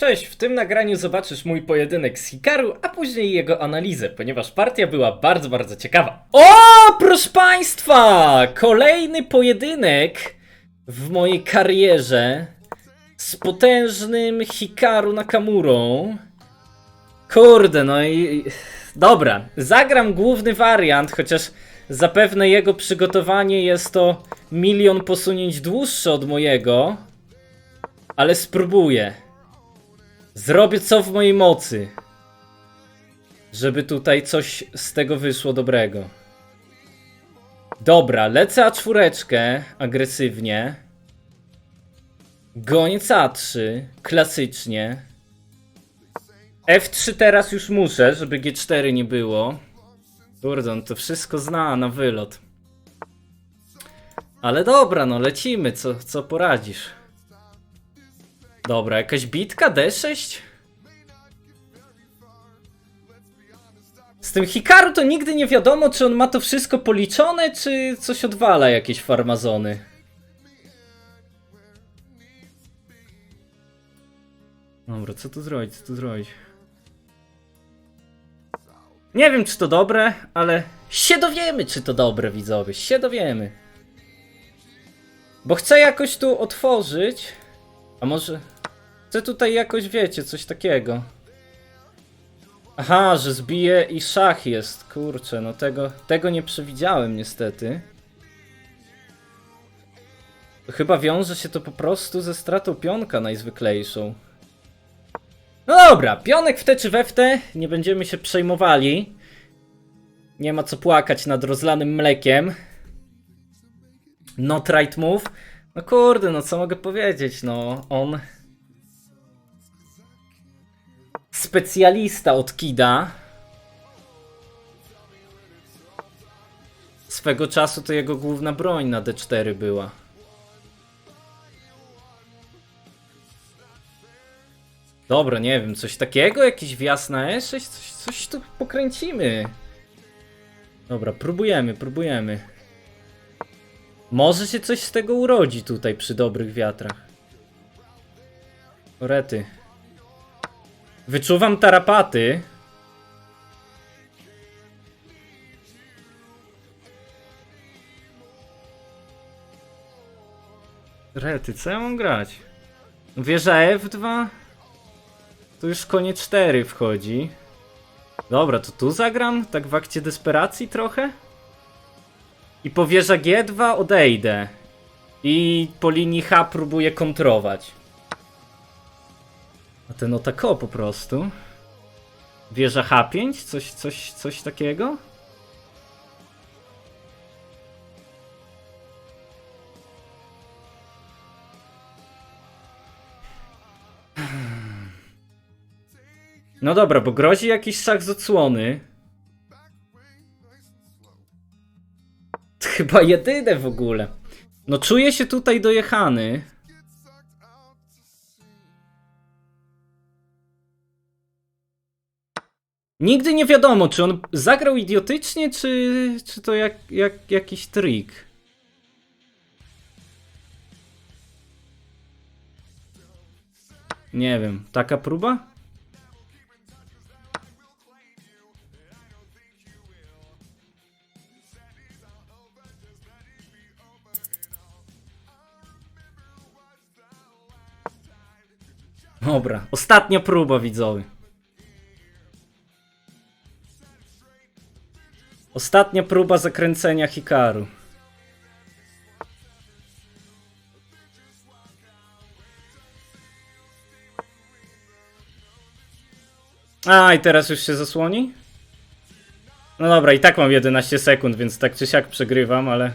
Cześć, w tym nagraniu zobaczysz mój pojedynek z Hikaru, a później jego analizę, ponieważ partia była bardzo, bardzo ciekawa. O, proszę Państwa! Kolejny pojedynek w mojej karierze z potężnym Hikaru Nakamurą. Kurde, no i... Dobra, zagram główny wariant, chociaż zapewne jego przygotowanie jest to milion posunięć dłuższe od mojego. Ale spróbuję. Zrobię co w mojej mocy, żeby tutaj coś z tego wyszło dobrego. Dobra, lecę A4 agresywnie. Goniec A3, klasycznie. F3 teraz już muszę, żeby G4 nie było. Kurde, on to wszystko zna na wylot. Ale dobra, no lecimy, co, co poradzisz. Dobra, jakaś bitka D6? Z tym Hikaru to nigdy nie wiadomo, czy on ma to wszystko policzone, czy coś odwala jakieś farmazony. Dobra, co tu zrobić, co tu zrobić? Nie wiem, czy to dobre, ale się dowiemy, czy to dobre, widzowie, się dowiemy. Bo chcę jakoś tu otworzyć. A może... Chcę tutaj jakoś, wiecie, coś takiego. Aha, że zbije i szach jest. Kurczę, no tego, tego nie przewidziałem niestety. Chyba wiąże się to po prostu ze stratą pionka najzwyklejszą. No dobra, pionek w te czy we w te, nie będziemy się przejmowali. Nie ma co płakać nad rozlanym mlekiem. Not right move. No kurde, no co mogę powiedzieć, no on... Specjalista od Kida. Swego czasu to jego główna broń na D4 była. Dobra, nie wiem, coś takiego? Jakiś wjazd na E6? Coś, coś tu pokręcimy. Dobra, próbujemy, próbujemy. Może się coś z tego urodzi tutaj przy dobrych wiatrach. Orety. Wyczuwam tarapaty. Rety, co ja mam grać? Wieża F2? Tu już konie 4 wchodzi. Dobra, to tu zagram? Tak w akcie desperacji trochę? I po wieża G2 odejdę. I po linii H próbuję kontrować. A ten o tak o po prostu. Wieża H5? Coś, coś, coś takiego? No dobra, bo grozi jakiś szach z odsłony. Chyba jedyne w ogóle. No czuję się tutaj dojechany. Nigdy nie wiadomo, czy on zagrał idiotycznie, czy, czy to jak, jak jakiś trik. Nie wiem, taka próba? Dobra, ostatnia próba widzowie. Ostatnia próba zakręcenia Hikaru. A, i teraz już się zasłoni? No dobra, i tak mam 11 sekund, więc tak czy siak przegrywam, ale...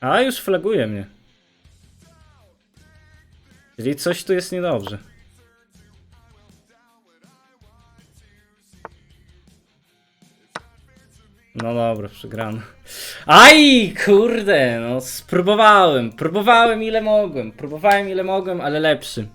A, już flaguje mnie. Czyli coś tu jest niedobrze. No dobra, przegrano. Aj, kurde, no spróbowałem. Próbowałem ile mogłem. Próbowałem ile mogłem, ale lepszy.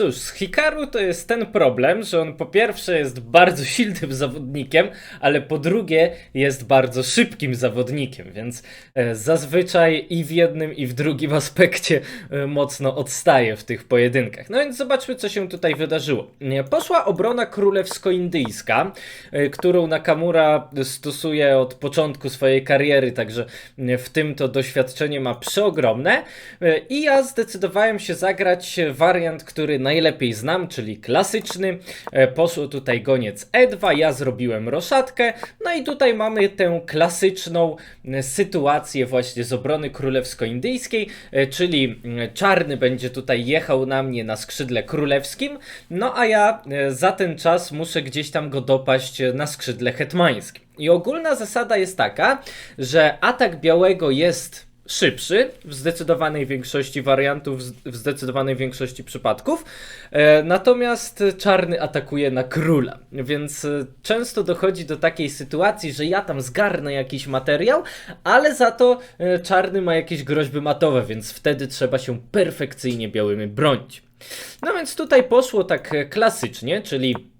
Cóż, z Hikaru to jest ten problem, że on po pierwsze jest bardzo silnym zawodnikiem, ale po drugie jest bardzo szybkim zawodnikiem, więc e, zazwyczaj i w jednym i w drugim aspekcie e, mocno odstaje w tych pojedynkach. No więc zobaczmy, co się tutaj wydarzyło. Poszła obrona królewsko-indyjska, e, którą Nakamura stosuje od początku swojej kariery, także w tym to doświadczenie ma przeogromne. I ja zdecydowałem się zagrać wariant, który najlepiej znam, czyli klasyczny. E, Poszło tutaj goniec E2, ja zrobiłem roszadkę. No i tutaj mamy tę klasyczną e, sytuację właśnie z obrony królewsko-indyjskiej, e, czyli czarny będzie tutaj jechał na mnie na skrzydle królewskim, no a ja za ten czas muszę gdzieś tam go dopaść na skrzydle hetmańskim. I ogólna zasada jest taka, że atak białego jest szybszy w zdecydowanej większości wariantów, w zdecydowanej większości przypadków. E, natomiast czarny atakuje na króla, więc e, często dochodzi do takiej sytuacji, że ja tam zgarnę jakiś materiał, ale za to e, czarny ma jakieś groźby matowe, więc wtedy trzeba się perfekcyjnie białymi bronić. No więc tutaj poszło tak klasycznie, czyli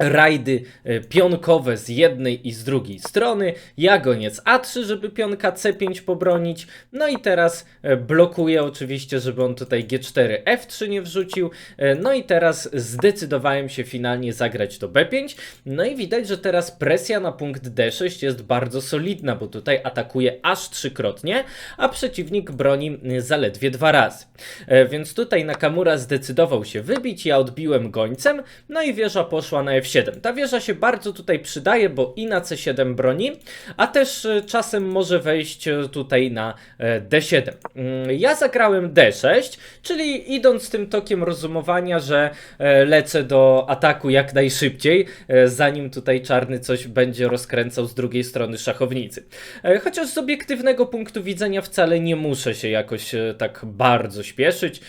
rajdy e, pionkowe z jednej i z drugiej strony, ja goniec A3, żeby pionka C5 pobronić, no i teraz e, blokuję oczywiście, żeby on tutaj G4, F3 nie wrzucił, e, no i teraz zdecydowałem się finalnie zagrać to B5, no i widać, że teraz presja na punkt D6 jest bardzo solidna, bo tutaj atakuje aż trzykrotnie, a przeciwnik broni zaledwie dwa razy. Więc tutaj Nakamura zdecydował się wybić, ja odbiłem gońcem, no i wieża poszła na F7. Ta wieża się bardzo tutaj przydaje, bo i na C7 broni, a też e, czasem może wejść e, tutaj na e, D7. Mm, Ja zagrałem D6, czyli idąc tym tokiem rozumowania, że lecę do ataku jak najszybciej, zanim tutaj czarny coś będzie rozkręcał z drugiej strony szachownicy. Chociaż z obiektywnego punktu widzenia wcale nie muszę się jakoś tak bardzo śpieszyć.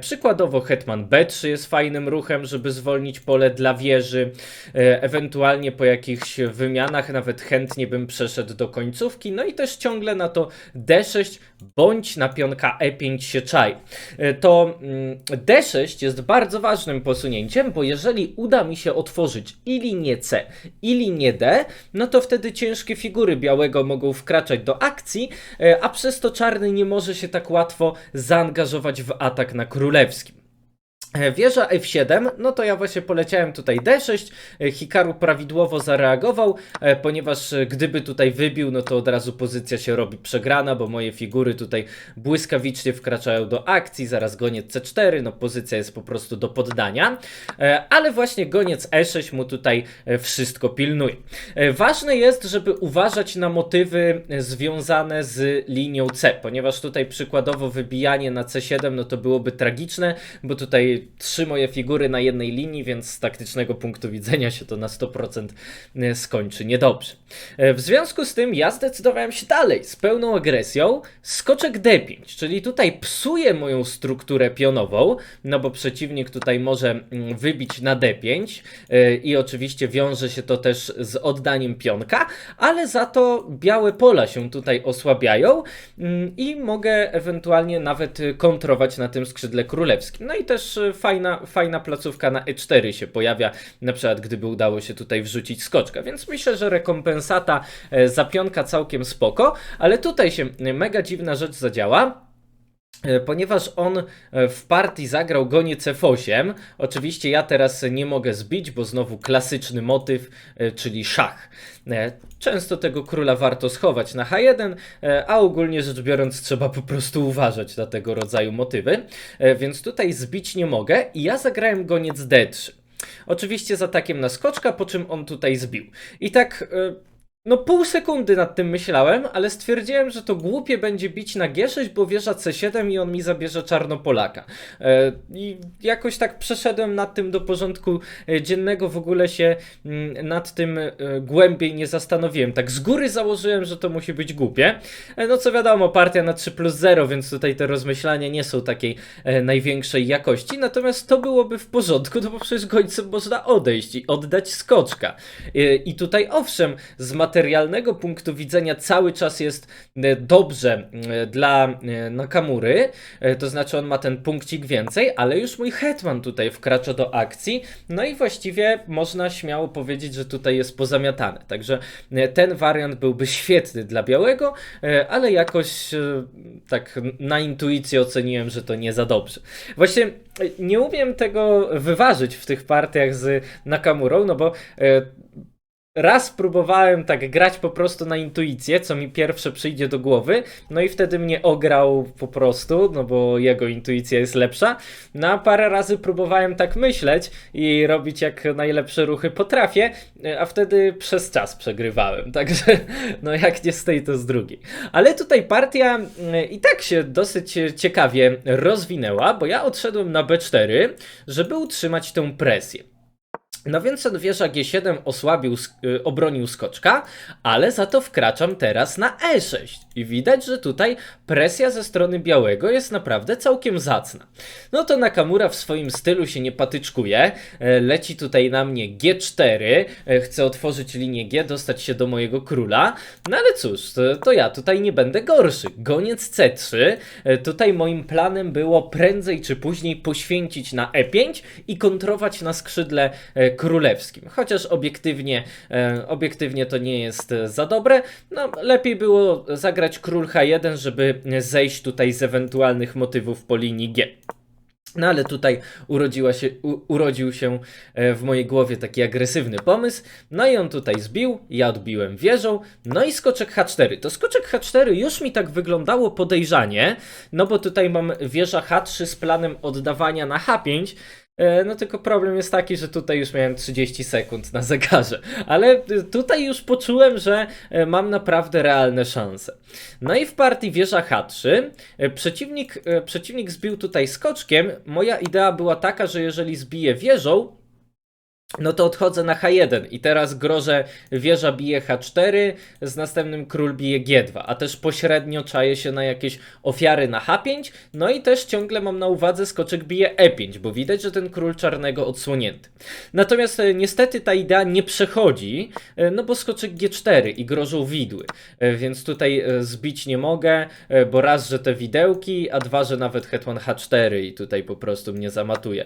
Przykładowo hetman B3 jest fajnym ruchem, żeby zwolnić pole dla wieży. E, Ewentualnie po jakichś wymianach nawet chętnie bym przeszedł do końcówki. No i też ciągle na to D6 bądź na pionka E5 się czai. E, To mm, D6 jest bardzo ważnym posunięciem, bo jeżeli uda mi się otworzyć i linię C, i linię D, no to wtedy ciężkie figury białego mogą wkraczać do akcji, e, a przez to czarny nie może się tak łatwo zaangażować w atak na królewskim. E, Wieża F7, no to ja właśnie poleciałem tutaj D6, e, Hikaru prawidłowo zareagował, e, ponieważ gdyby tutaj wybił, no to od razu pozycja się robi przegrana, bo moje figury tutaj błyskawicznie wkraczają do akcji, zaraz goniec C4, no pozycja jest po prostu do poddania, ale właśnie goniec E6 mu tutaj wszystko pilnuje. Ważne jest, żeby uważać na motywy związane z linią C, ponieważ tutaj przykładowo wybijanie na C7, no to byłoby tragiczne, bo tutaj trzy moje figury na jednej linii, więc z taktycznego punktu widzenia się to na 100% e, skończy niedobrze. E, W związku z tym ja zdecydowałem się dalej z pełną agresją, skoczek D5, czyli tutaj psuję moją strukturę pionową, no bo przeciwnik tutaj może mm, wybić na D5 e, i oczywiście wiąże się to też z oddaniem pionka, ale za to białe pola się tutaj osłabiają mm, i mogę ewentualnie nawet y, kontrować na tym skrzydle królewskim. No i też y, fajna, fajna placówka na E4 się pojawia, na przykład gdyby udało się tutaj wrzucić skoczka, więc myślę, że rekompensata e, za pionka całkiem spoko, ale tutaj się mega dziwna rzecz zadziała. E, Ponieważ on e, w partii zagrał goniec F8, oczywiście ja teraz nie mogę zbić, bo znowu klasyczny motyw, e, czyli szach. Często tego króla warto schować na H1, e, a ogólnie rzecz biorąc trzeba po prostu uważać na tego rodzaju motywy. Więc tutaj zbić nie mogę i ja zagrałem goniec D3. Oczywiście z atakiem na skoczka, po czym on tutaj zbił. I tak no pół sekundy nad tym myślałem, ale stwierdziłem, że to głupie będzie bić na G6, bo wieża C7 i on mi zabierze czarnopolaka. E, I jakoś tak przeszedłem nad tym do porządku e, dziennego, w ogóle się mm, nad tym e, głębiej nie zastanowiłem. Tak z góry założyłem, że to musi być głupie. No co wiadomo, partia na 3 plus 0, więc tutaj te rozmyślania nie są takiej największej jakości, natomiast to byłoby w porządku, no bo przecież gońcem można odejść i oddać skoczka. I tutaj owszem, z materialnego punktu widzenia cały czas jest e, dobrze e, dla e, Nakamury, to znaczy on ma ten punkcik więcej, ale już mój hetman tutaj wkracza do akcji, no i właściwie można śmiało powiedzieć, że tutaj jest pozamiatane. Także ten wariant byłby świetny dla białego, ale jakoś tak na intuicję oceniłem, że to nie za dobrze. Właśnie nie umiem tego wyważyć w tych partiach z Nakamurą, no bo Raz próbowałem tak grać po prostu na intuicję, co mi pierwsze przyjdzie do głowy, no i wtedy mnie ograł po prostu, no bo jego intuicja jest lepsza. No a parę razy próbowałem tak myśleć i robić jak najlepsze ruchy potrafię, a wtedy przez czas przegrywałem. Także no jak nie z tej, to z drugiej. Ale tutaj partia mm, i tak się dosyć ciekawie rozwinęła, bo ja odszedłem na B4, żeby utrzymać tę presję. No więc ten wieża G7 osłabił, y, obronił skoczka, ale za to wkraczam teraz na E6. I widać, że tutaj presja ze strony białego jest naprawdę całkiem zacna. No to Nakamura w swoim stylu się nie patyczkuje, e, leci tutaj na mnie G4, e, chce otworzyć linię G, dostać się do mojego króla, no ale cóż, to, to ja tutaj nie będę gorszy. Goniec C3, e, tutaj moim planem było prędzej czy później poświęcić na E5 i kontrować na skrzydle królewskim. Chociaż obiektywnie, e, obiektywnie to nie jest e, za dobre, no lepiej było zagrać król H1, żeby zejść tutaj z ewentualnych motywów po linii G. No ale tutaj urodziła się, u, urodził się e, w mojej głowie taki agresywny pomysł. No i on tutaj zbił, ja odbiłem wieżą. No i skoczek H4. To skoczek H4 już mi tak wyglądało podejrzanie, no bo tutaj mam wieża H3 z planem oddawania na H5. E, No tylko problem jest taki, że tutaj już miałem 30 sekund na zegarze, ale tutaj już poczułem, że e, mam naprawdę realne szanse. No i w partii wieża H3 e, przeciwnik, przeciwnik zbił tutaj skoczkiem. Moja idea była taka, że jeżeli zbije wieżą, no to odchodzę na H1 i teraz grożę wieża bije H4, z następnym król bije G2, a też pośrednio czaję się na jakieś ofiary na H5, no i też ciągle mam na uwadze skoczek bije E5, bo widać, że ten król czarnego odsłonięty. Natomiast e, niestety ta idea nie przechodzi, e, no bo skoczek G4 i grożą widły, e, więc tutaj zbić nie mogę, bo raz, że te widełki, a dwa, że nawet hetman H4 i tutaj po prostu mnie zamatuje,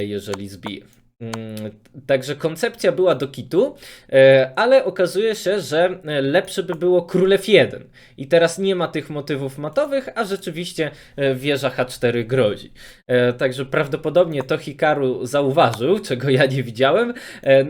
jeżeli zbije. Mm, Także koncepcja była do kitu, e, ale okazuje się, że e, lepsze by było król F1. I teraz nie ma tych motywów matowych, a rzeczywiście e, wieża H4 grozi. Także prawdopodobnie to Hikaru zauważył, czego ja nie widziałem,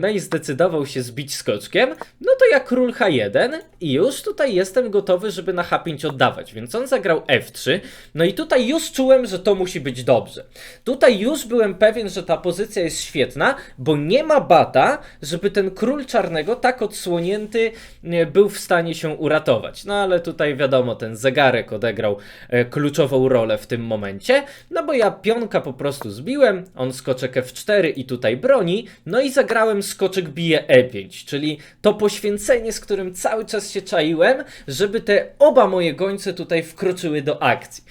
no i zdecydował się zbić skoczkiem. No to ja król H1 i już tutaj jestem gotowy, żeby na H5 oddawać, więc on zagrał F3. No i tutaj już czułem, że to musi być dobrze. Tutaj już byłem pewien, że ta pozycja jest świetna, bo nie ma bata, żeby ten król czarnego tak odsłonięty e, był w stanie się uratować. No ale tutaj wiadomo, ten zegarek odegrał e, kluczową rolę w tym momencie, no bo ja pionka po prostu zbiłem, on skoczek F4 i tutaj broni, no i zagrałem skoczek bije E5, czyli to poświęcenie, z którym cały czas się czaiłem, żeby te oba moje gońce tutaj wkroczyły do akcji.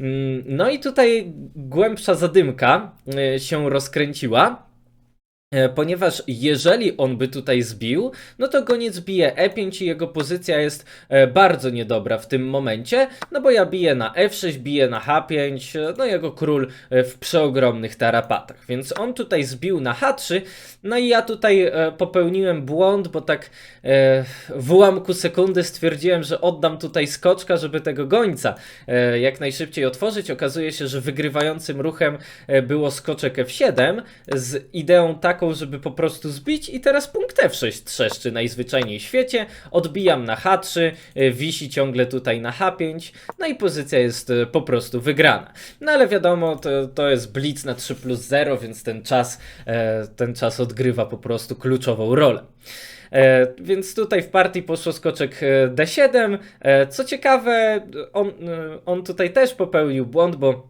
Mm, No i tutaj głębsza zadymka e, się rozkręciła. E, Ponieważ jeżeli on by tutaj zbił, no to goniec bije E5 i jego pozycja jest e, bardzo niedobra w tym momencie, no bo ja biję na F6, biję na H5, e, no jego król w przeogromnych tarapatach. Więc on tutaj zbił na H3, no i ja tutaj popełniłem błąd, bo tak w ułamku sekundy stwierdziłem, że oddam tutaj skoczka, żeby tego gońca jak najszybciej otworzyć. Okazuje się, że wygrywającym ruchem było skoczek F7 z ideą taką, żeby po prostu zbić i teraz punkt F6 trzeszczy najzwyczajniej w świecie. Odbijam na H3, e, wisi ciągle tutaj na H5, no i pozycja jest e, po prostu wygrana. No ale wiadomo, to, to jest blitz na 3 plus 0, więc ten czas, e, ten czas odgrywa po prostu kluczową rolę. E, więc tutaj w partii poszło skoczek e, D7. E, co ciekawe, on, e, on tutaj też popełnił błąd, bo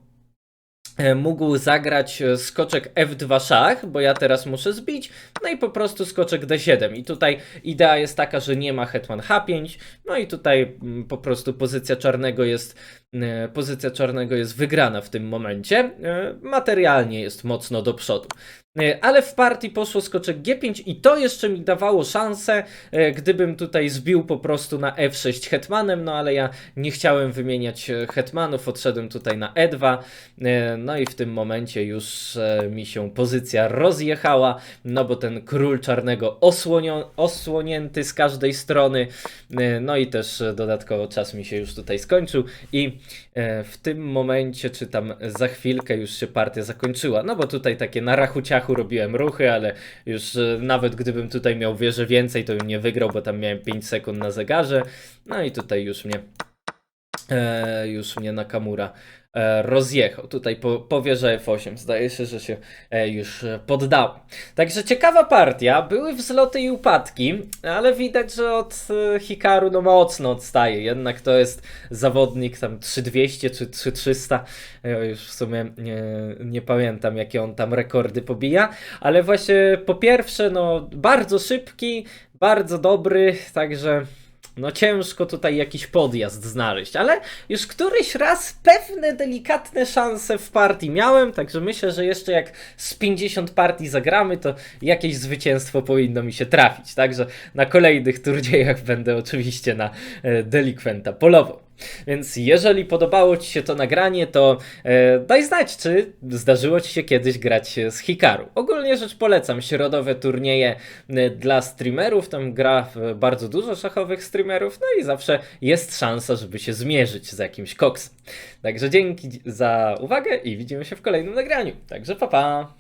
mógł zagrać e, skoczek F2 szach, bo ja teraz muszę zbić, no i po prostu skoczek D7. I tutaj idea jest taka, że nie ma hetman H5, no i tutaj mm, po prostu pozycja czarnego jest e, pozycja czarnego jest wygrana w tym momencie. E, Materialnie jest mocno do przodu. E, Ale w partii poszło skoczek G5 i to jeszcze mi dawało szansę, e, gdybym tutaj zbił po prostu na F6 hetmanem, no ale ja nie chciałem wymieniać e, hetmanów, odszedłem tutaj na E2, e, no i w tym momencie już e, mi się pozycja rozjechała, no bo ten król czarnego osłonio- osłonięty z każdej strony, e, no i też e, dodatkowo czas mi się już tutaj skończył i e, w tym momencie, czy tam za chwilkę już się partia zakończyła, no bo tutaj takie na rachu ciachu robiłem ruchy, ale już e, nawet gdybym tutaj miał wieżę więcej, to bym nie wygrał, bo tam miałem 5 sekund na zegarze, no i tutaj już mnie e, już mnie Nakamura e, rozjechał. Tutaj po, po wieży F8 zdaje się, że się e, już e, poddał. Także ciekawa partia, były wzloty i upadki, ale widać, że od e, Hikaru no mocno odstaje. Jednak to jest zawodnik tam 3200 czy 3300. Ja już w sumie nie, nie pamiętam, jakie on tam rekordy pobija, ale właśnie po pierwsze, no bardzo szybki, bardzo dobry, także no ciężko tutaj jakiś podjazd znaleźć, ale już któryś raz pewne delikatne szanse w partii miałem, także myślę, że jeszcze jak z 50 partii zagramy, to jakieś zwycięstwo powinno mi się trafić. Także na kolejnych turniejach będę oczywiście na e, delikwenta polował. Więc jeżeli podobało Ci się to nagranie, to e, daj znać, czy zdarzyło Ci się kiedyś grać z Hikaru. Ogólnie rzecz polecam środowe turnieje e, dla streamerów, tam gra bardzo dużo szachowych streamerów, no i zawsze jest szansa, żeby się zmierzyć z jakimś koksem. Także dzięki za uwagę i widzimy się w kolejnym nagraniu. Także pa pa!